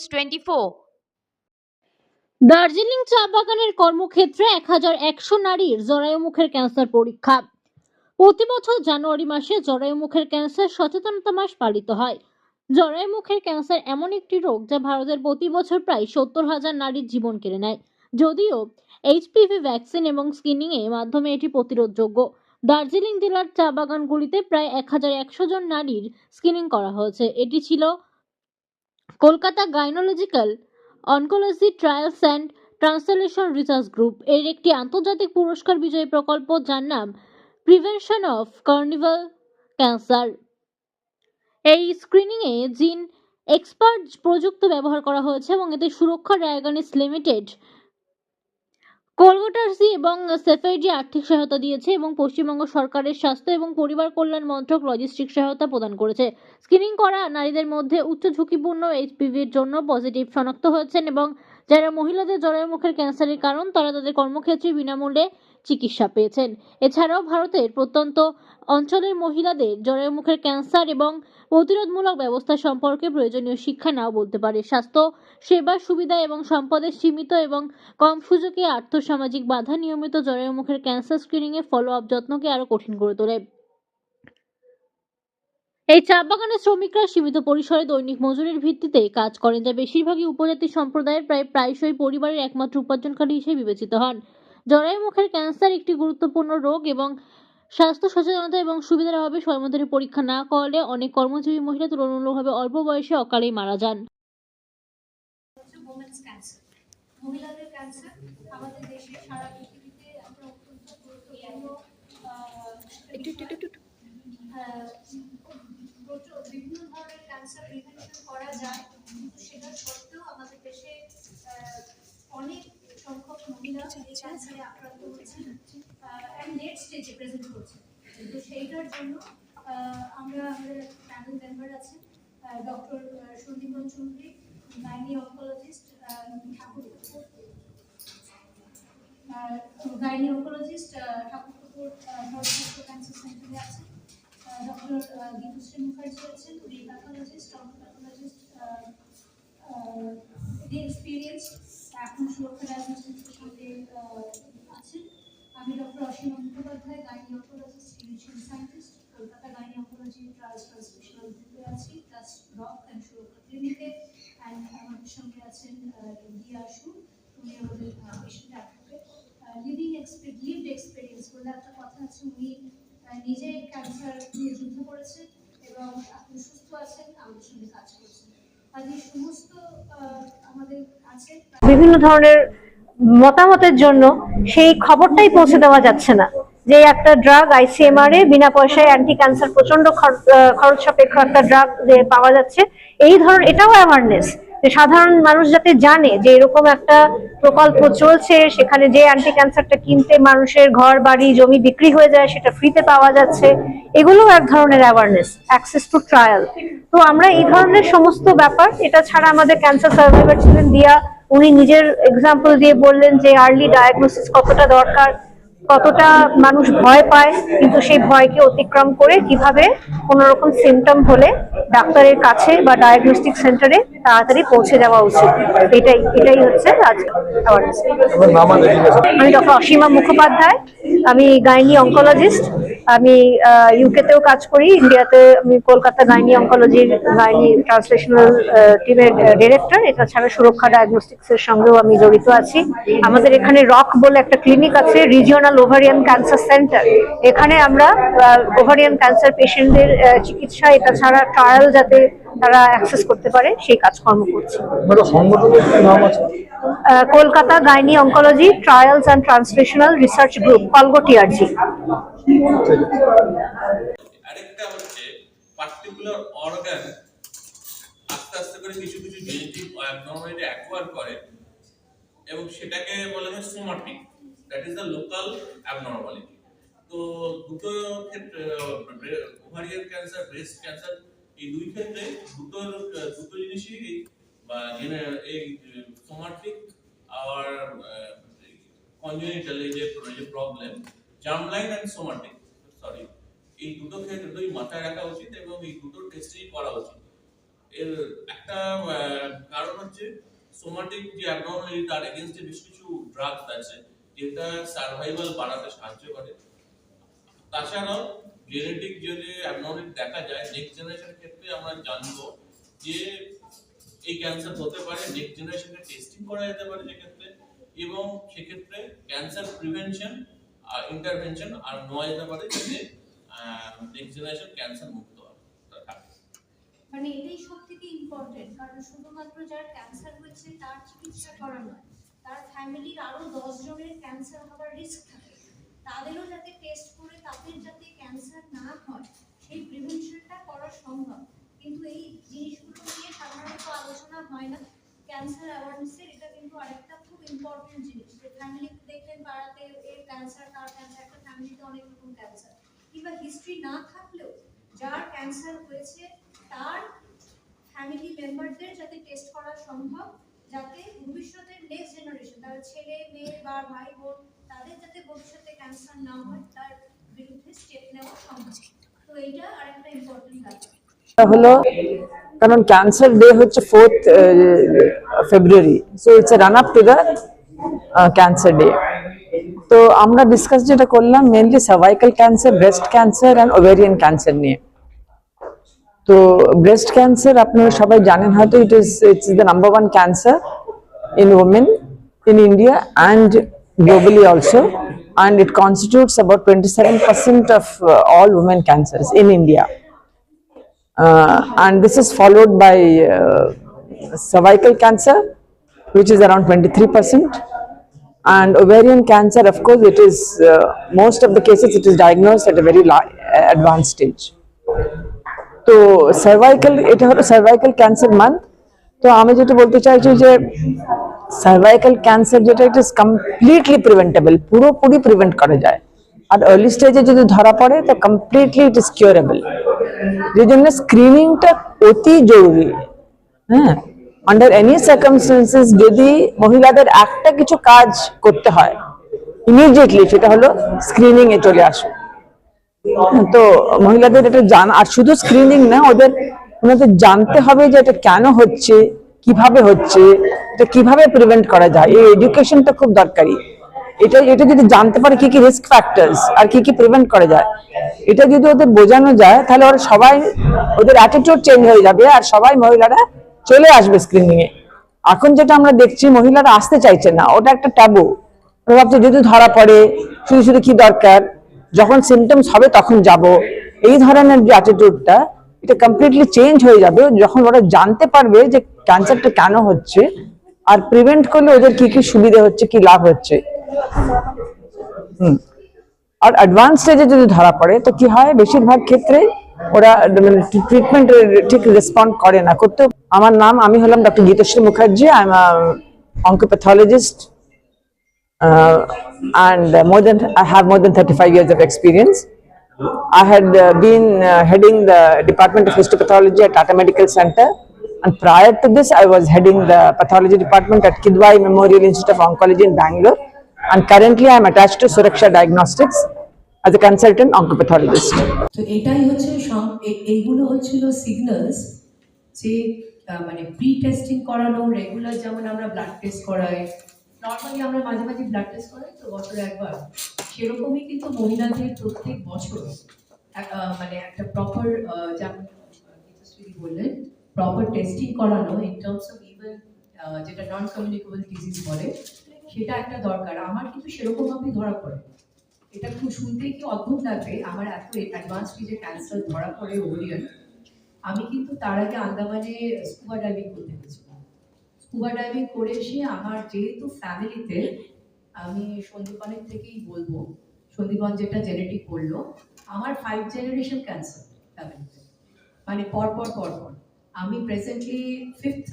News twenty Darjeeling চা বাগানের কর্মক্ষেত্রে এক হাজার একশো নারীর জরায়ু মুখের ক্যান্সার পরীক্ষা। প্রতি বছর জানুয়ারি মাসে জরায়ু মুখের ক্যান্সার সচেতনতা মাস পালিত হয়। জরায়ু মুখের ক্যান্সার এমন একটি রোগ যা ভারতের প্রতি বছর প্রায় সত্তর হাজার নারীর জীবন কেড়ে নেয়। যদিও এইচপিভি ভ্যাকসিন এবং স্ক্রিনিং এর মাধ্যমে এটি প্রতিরোধযোগ্য। দার্জিলিং জেলার চা বাগানগুলিতে প্রায় এক হাজার একশো জন নারীর স্ক্রিনিং করা হয়েছে। এটি ছিল Kolkata gynaecological oncology trials and translation research group এর একটি আন্তর্জাতিক পুরস্কার বিজয়ী প্রকল্প যার নাম প্রিভেনশন অফ কার্নিভাল ক্যান্সার। এই স্ক্রিনিংয়ে জিন এক্সপার্ট প্রযুক্ত ব্যবহার করা হয়েছে এবং এতে সুরক্ষা ডায়াগনিস লিমিটেড কলকাতার্সি এবং সেফাইডি আর্থিক সহায়তা দিয়েছে এবং পশ্চিমবঙ্গ সরকারের স্বাস্থ্য এবং পরিবার কল্যাণ মন্ত্রক লজিস্টিক সহায়তা প্রদান করেছে। স্ক্রিনিং করা নারীদের মধ্যে উচ্চ ঝুঁকিপূর্ণ এইচপিভির জন্য পজিটিভ শনাক্ত হয়েছেন এবং যারা মহিলাদের জরায়ু মুখের ক্যান্সারের কারণ, তারা তাদের কর্মক্ষেত্রে বিনামূল্যে চিকিৎসা পেয়েছেন। এছাড়াও ভারতের প্রত্যন্ত অঞ্চলের মহিলাদের জরায়ু মুখের ক্যান্সার এবং প্রতিরোধমূলক ব্যবস্থা সম্পর্কে প্রয়োজনীয় শিক্ষা নাও বলতে পারে। স্বাস্থ্য, সেবা সুবিধা এবং সম্পদের সীমিত এবং কম সুযোগে আর্থসামাজিক বাধা নিয়মিত জরায়ু মুখের ক্যান্সার স্ক্রিনিংয়ে ফলো আপ যত্নকে আরও কঠিন করে তোলে। এই চা বাগানের শ্রমিকরা সীমিত পরিসরে দৈনিক মজুরির ভিত্তিতে কাজ করেন, যা বেশিরভাগই উপজাতি সম্প্রদায়ের প্রায় প্রায়শই পরিবারের একমাত্র উপার্জনকারী হিসেবে বিবেচিত হন। জরায়ু মুখের ক্যান্সার একটি গুরুত্বপূর্ণ রোগ এবং স্বাস্থ্য সচেতনতা এবং সুবিধার অভাবে সময়মতো পরীক্ষা না করলে অনেক কর্মজীবী মহিলা তুলনামূলকভাবে অল্প বয়সে অকালেই মারা যান। মহিলাদের ক্যান্সার আমাদের দেশে সারা পৃথিবীতে একটা অত্যন্ত গুরুত্বপূর্ণ আহ, আহ, প্রচুর বিভিন্ন ধরনের ক্যান্সার প্রিভেনশন করা যায় কিন্তু সেটা সত্ত্বেও আমাদের দেশে আহ, অনেক সংখ্যক মহিলা এই ক্যান্সারে আক্রান্ত হচ্ছেন অ্যান্ড লেট স্টেজে প্রেজেন্ট করছে। তো সেইটার জন্য আমরা আমাদের প্যানেল মেম্বার আছেন doctor Sandipan Chowdhury gynae oncologist Thakur gynae oncologist Thakurpukur north cancer সেন্টারে আছেন। ডক্টর গীতশ্রী মুখার্জি আছেন, উনি প্যাথোলজিস্ট অনকোলজিস্ট এক্সপিরিয়েন্স এখন সুরক্ষা ডায়াগনোস্টিক্সের সঙ্গে আমি doctor Asim Mukhopadhyay gynae oncologist clinician scientist, Kolkata gynae oncology trials transmissional গ্রুপে আছি প্লাস রক অ্যান্ড সুরক্ষা ক্লিনিকে অ্যান্ড আমাদের সঙ্গে আছেন দিয়া সু, উনি আমাদের patient advocate living lived experience বলে একটা কথা আছে, উনি নিজে ক্যান্সার নিয়ে যুদ্ধ করেছেন এবং এখন সুস্থ আছেন, আমাদের সঙ্গে কাজ করছেন। আর সমস্ত আমাদের আছে বিভিন্ন ধরনের মতামতের জন্য সেই খবরটাই পৌঁছে দেওয়া যাচ্ছে না যে একটা ড্রাগ আইসিএমআর এ বিনা পয়সায় অ্যান্টি ক্যান্সার প্রচণ্ড খরচ সাপেক্ষ একটা ড্রাগ পাওয়া যাচ্ছে, এই ধরনের, এটাও অ্যাওয়ারনেস যে সাধারণ মানুষ যাতে জানে যে এরকম একটা প্রকল্প চলছে, সেখানে যে অ্যান্টি ক্যান্সারটা কিনতে মানুষের ঘর, বাড়ি, জমি বিক্রি হয়ে যায়, সেটা ফ্রিতে পাওয়া যাচ্ছে এগুলো এক ধরনের অ্যাওয়ারনেস অ্যাক্সেস টু ট্রায়াল তো আমরা এই ধরনের সমস্ত ব্যাপার, এটা ছাড়া আমাদের ক্যান্সার সার্ভাইভার ছিলেন দিয়া উনি নিজের এক্সাম্পল দিয়ে বললেন যে আর্লি ডায়াগনোসিস কতটা দরকার কতটা মানুষ ভয় পায় কিন্তু সেই ভয়কে অতিক্রম করে কীভাবে কোনো রকম সিমটম হলে ডাক্তারের কাছে বা ডায়াগনস্টিক সেন্টারে তাড়াতাড়ি পৌঁছে যাওয়া উচিত এটাই এটাই হচ্ছে? আমি ডক্টর অসীমা মুখোপাধ্যায় আমি গাইনি অঙ্কোলজিস্ট আমি ইউকেতেও কাজ করি ইন্ডিয়াতে আমি কলকাতা গাইনি অঙ্কোলজির গাইনি ট্রান্সলেশনাল টিমের ডিরেক্টর এটা ছাড়া সুরক্ষা ডায়াগনস্টিক্স এর সঙ্গেও আমি জড়িত আছি। আমাদের এখানে রক বলে একটা ক্লিনিক আছে রিজিওনাল ওভারিয়ান ক্যান্সার সেন্টার এখানে আমরা ওভারিয়ান ক্যান্সার পেশেন্টদের চিকিৎসা, এটা ছাড়া ট্রায়াল যাতে তারা অ্যাক্সেস করতে পারে সেই কাজকর্ম করছি। আপনার সংগঠনের কি নাম আছে? আহ, Kolkata gynae oncology trials and translational research group কলগো TRG আরেকটা হচ্ছে পার্টিকুলার অর্গান আস্তে আস্তে করে কিছু কিছু জেনেটিক অ্যাবনর্মালিটি অ্যাকোয়ার করে এবং সেটাকে বলা হয় somatic that is the local abnormality তো দুটো ক্ষেত্রে ওভারিয়ান ক্যান্সার ব্রেস্ট ক্যান্সার এই দুই ক্ষেত্রে দুটো দুটো জিনিসই এই, বা এই সোমাটিক আর কনজেনিটাল যে যে problem germline and somatic sorry এই দুটো ক্ষেত্রে দুটোই মাথায় রাখা উচিত এবং এই দুটো টেস্টই করা উচিত। এর একটা কারণ হচ্ছে সোমাটিক যে অ্যাবনর্মালিটি তার এগেনস্টে বেশ কিছু ড্রাগস আছে, যেটা সার্ভাইভাল বাড়াতে সাহায্য করে। তাছাড়াও জেনেটিক যদি অ্যাবনর্মালিটি দেখা যায় নেক্সট জেনারেশনের ক্ষেত্রে আমরা জানব যে এই ক্যান্সার হতে পারে নেক্সট জেনারেশনে টেস্টিং করা যেতে পারে সেক্ষেত্রে এবং সেক্ষেত্রে ক্যান্সার প্রিভেনশন আর ইন্টারভেনশন আর নেওয়া যেতে পারে যাতে নেক্সট জেনারেশন ক্যান্সার মুক্ত মানে এটাই সব থেকে ইম্পর্টেন্ট কারণ শুধুমাত্র যার ক্যান্সার হয়েছে তার চিকিৎসা করা নয়, তার ফ্যামিলির আরও দশ জনের ক্যান্সার হওয়ার রিস্ক থাকে। তাদেরও যাতে টেস্ট করে তাদের যাতে ক্যান্সার না হয়, সেই প্রিভেনশনটা করা সম্ভব। কিন্তু এই জিনিসগুলো নিয়ে সাধারণত আলোচনা হয় না। ক্যান্সার অ্যাওয়ারনেসের এটা কিন্তু আরেকটা খুব ইম্পর্টেন্ট জিনিস। যে ফ্যামিলি দেখবেন পাড়াতে এর ক্যান্সার তার ক্যান্সার একটা ফ্যামিলিতে অনেক রকম ক্যান্সার কিংবা হিস্ট্রি না থাকলেও যার ক্যান্সার হয়েছে, তার ফ্যামিলি মেম্বারদের যাতে টেস্ট করা সম্ভব, যাতে ভবিষ্যতের নেক্সট জেনারেশন তার ছেলে, মেয়ে বা ভাই বোন তাদের যাতে ভবিষ্যতে ক্যান্সার না হয়, তার বিরুদ্ধে স্টেপ নেওয়া সম্ভব। তো এইটা আরেকটা ইম্পর্টেন্ট এটা হলো, কারণ ক্যান্সার ডে হচ্ছে fourth February so it's run up to the cancer day তো আমরা ডিসকাস যেটা করলাম mainly cervical cancer breast cancer and ovarian cancer নিয়ে। তো ব্রেস্ট ক্যান্সার আপনারা সবাই জানেন, হয়তো it is it's the number one cancer in women in India and globally also and it constitutes about 27% of uh, all women cancers in India. Uh, and this is followed by uh, cervical cancer, which is around 23%. And ovarian cancer, of course, it is, uh, most of the cases, it is diagnosed at a very advanced stage. So, cervical, it is cervical cancer month. তো আমি যেটা বলতে চাইছি যে cervical cancer যেটা it is completely preventable পুরোপুরি prevent করা যায়। আর আর্লি স্টেজে যদি ধরা পড়ে, তো কমপ্লিটলি ইট ইস কিউরেবল যে জন্য স্ক্রিনিংটা অতি জরুরি। হ্যাঁ? আন্ডার এনি সার্কামস্টেন্সেস যদি মহিলাদের একটা কিছু কাজ করতে হয় ইমিডিয়েটলি সেটা হলো স্ক্রিনিং এ চলে আসো। তো মহিলাদের এটা জানা, আর শুধু স্ক্রিনিং না, ওদের ওনাদের জানতে হবে যে এটা কেন হচ্ছে, কীভাবে হচ্ছে, এটা কীভাবে প্রিভেন্ট করা যায়? এই এডুকেশনটা খুব দরকারি। এটা এটা যদি জানতে পারে কি কি রিস্ক ফ্যাক্টরস আর কি কি প্রিভেন্ট করা যায়, এটা যদি ওদের বোঝানো যায়, তাহলে ওরা সবাই, ওদের অ্যাটিটিউড চেঞ্জ হয়ে যাবে আর সবাই মহিলারা চলে আসবে স্ক্রিনিং এ এখন যেটা আমরা দেখছি, মহিলারা আসতে চাইছে না, ওটা একটা ট্যাবু ভাবছে, যদি ধরা পড়ে, শুধু শুধু কি দরকার? যখন সিমটমস হবে, তখন যাব। এই ধরনের যে অ্যাটিটিউডটা এটা কমপ্লিটলি চেঞ্জ হয়ে যাবে। যখন ওরা জানতে পারবে যে ক্যান্সারটা কেন হচ্ছে আর প্রিভেন্ট করলে ওদের কি কি সুবিধা হচ্ছে, কি লাভ হচ্ছে। হুম। আর অ্যাডভান্স স্টেজে যদি ধরা পড়ে, তো কি হয়? বেশিরভাগ ক্ষেত্রে ওরা মানে ট্রিটমেন্ট ঠিক রেসপন্ড করে না। করতে আমার নাম, আমি হলাম doctor Gitashree Mukherjee I am oncopathologist and more than, I have more than 35 years of. I had uh, been uh, heading the Department of Histopathology at Tata Medical Center, and prior to this, I was heading the pathology department at Kidwai Memorial Institute of Oncology in Bangalore. And currently, I am attached to Suraksha Diagnostics as a consultant oncopathologist. তো এটাই হচ্ছে সম- এ- এইগুলো হচ্ছিল signals যে আহ, মানে pre testing করানো regular যেমন আমরা ব্লাড টেস্ট করাই নর্মালি আমরা মাঝে মাঝে ব্লাড টেস্ট করাই, তো বছরে একবার। সেরকমই কিন্তু মহিলাদের প্রত্যেক বছর মানে একটা প্রপার যেমন বললেন প্রপার টেস্টিং করানো ইন টার্মস অফ ইভেন যেটা নন কমিউনিকেবল ডিজিজ বলে, সেটা একটা দরকার। আমার কিন্তু সেরকম ভাবেই ধরা পড়ে। এটা খুব শুনতে কি অদ্ভুত লাগবে? আমার এত অ্যাডভান্স স্টেজে ক্যান্সার ধরা পড়ে ওরিয়ান আমি কিন্তু তার আগে আন্দামানে স্কুবা ডাইভিং করতে গেছিলাম। স্কুবা ডাইভিং করে এসে আমার যেহেতু ফ্যামিলিতে আমি সন্দীপনের থেকেই বলব সন্দীপন যেটা জেনেটিক করল, আমার ফাইভ জেনারেশন ক্যান্সার ফ্যামিলিতে মানে পর পর পর পর আমি presently fifth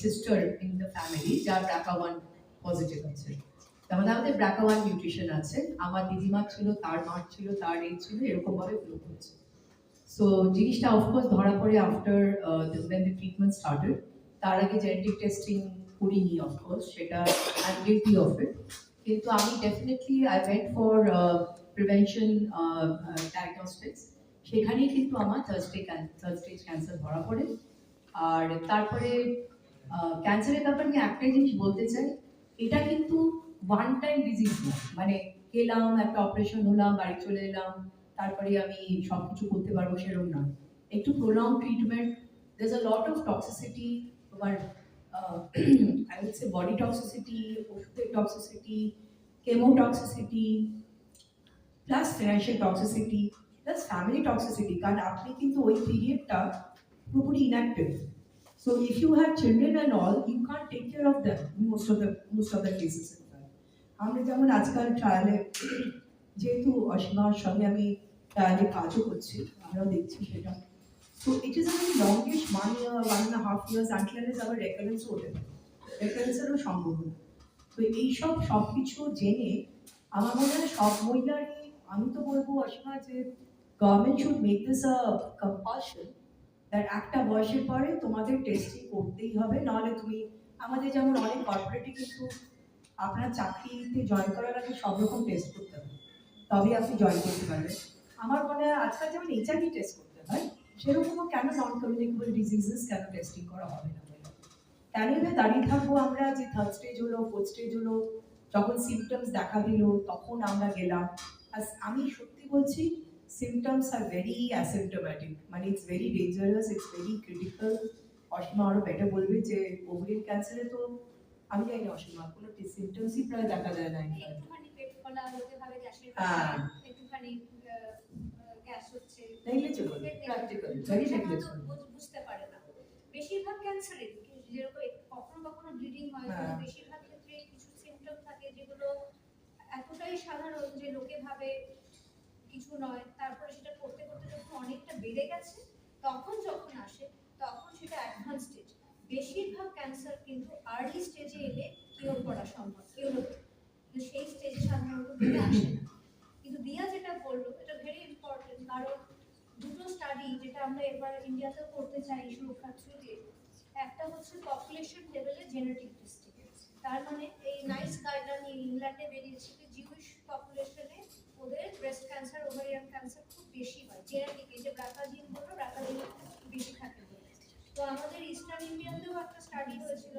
sister in the family যার ব্রাকা ওয়ান পজিটিভ আছে। তার মানে আমাদের ব্রাকা ওয়ান নিউট্রিশন আছে। আমার দিদিমা ছিল, তার মা ছিল, তার এই ছিল এরকম ভাবে ফ্লো করেছে। সো জিনিসটা অফকোর্স ধরা পড়ে আফটার দ্য ট্রিটমেন্ট স্টার্টেড তার আগে জেনেটিক টেস্টিং করিনি অফকোর্স সেটা আই গিলটি অফ ইট কিন্তু আমি definitely I went for prevention diagnostics সেখানেই কিন্তু আমার থার্ড স্টেজ থার্ড ক্যান্সার ধরা পড়ে। আর তারপরে ক্যান্সারের ব্যাপারে আমি একটাই জিনিস বলতে চাই, এটা কিন্তু ওয়ান টাইম ডিজিজ না। মানে গেলাম, একটা অপারেশন হলাম, বাড়ি চলে এলাম, তারপরে আমি সব কিছু করতে পারব সেরকম না। একটু prolong treatment there's a lot of toxicity তোমার I would say body toxicity ওষুধের toxicity chemotoxicity plus financial toxicity plus family toxicity কারণ আপনি কিন্তু ওই পিরিয়ডটা পুরোপুরি inactive so if you have children and all you can take care of them most of the most of the cases আমরা যেমন আজকাল ট্রায়ালে যেহেতু অসীমার সঙ্গে আমি ট্রায়ালে কাজও করছি, আমরাও দেখছি সেটা। So it is a very longish one year, one and a half years until and our recurrence পারে রেকারেন্সেরও সম্ভাবনা। তো এইসব সব কিছু জেনে আমার মনে হয় সব মহিলারই আমি তো বলব অসীমা যে government should make this a compulsion that একটা বয়সের পরে তোমাদের টেস্টিং করতেই হবে। নাহলে তুমি আমাদের যেমন অনেক কর্পোরেটে কিন্তু আপনার চাকরিতে জয়েন করার আগে সব রকম টেস্ট করতে হবে। তবে আপনি জয়েন করতে পারবেন। আমার মনে হয় আজকাল যেমন এইচআইভি টেস্ট সেরকমও কেন নন কমিউনিকেবল ডিজিজেস কেন টেস্টিং করা হবে না কেন না দাঁড়িয়ে থাকব আমরা যে থার্ড স্টেজ হলো ফোর্থ স্টেজ হলো যখন সিমটমস দেখা দিল তখন আমরা গেলাম। আর আমি সত্যি বলছি সিমটমস আর ভেরি অ্যাসিমটোম্যাটিক মানে it's very dangerous it's very critical Asima আরও বেটার বলবে যে ওভারিয়ান ক্যান্সারে তো আমি জানি না অসীমা কোনো সিমটমসই প্রায় দেখা যায় না হ্যাঁ। Practical, very negligible. বুঝ- বুঝতে পারে না। বেশিরভাগ ক্যান্সারে যেরকম কখনো কখনো ব্লিডিং হয় হ্যাঁ। বেশিরভাগ ক্ষেত্রে কিছু সিমটম থাকে যেগুলো এতটাই সাধারণ যে লোকে ভাবে কিছু নয়। তারপরে সেটা করতে করতে যখন অনেকটা বেড়ে গেছে তখন যখন আসে তখন সেটা অ্যাডভান্স স্টেজ বেশিরভাগ ক্যান্সার কিন্তু আর্লি স্টেজে এলে কিওর করা সম্ভব কিওর কিন্তু সেই স্টেজে সাধারণত আসে না। কিন্তু দিয়া যেটা বলল এটা ভেরি ইম্পর্টেন্ট কারণ দুটো স্টাডি যেটা আমরা এবার ইন্ডিয়াতেও করতে চাই সুরক্ষার থ্রু দিয়ে, একটা হচ্ছে পপুলেশন লেভেলে জেনেটিক টেস্টিং তার মানে এই নাইস গাইডলাইন ইংল্যান্ডে বেরিয়েছে যে জিউইশ পপুলেশনে ওদের ব্রেস্ট ক্যান্সার ওভারিয়ান ক্যান্সার খুব বেশি হয় জেনেটিক এই যে ব্রাকা জিন বলল ব্রাকা জিন বেশি থাকে বলে। তো আমাদের ইস্টার্ন ইন্ডিয়াতেও একটা স্টাডি হয়েছিল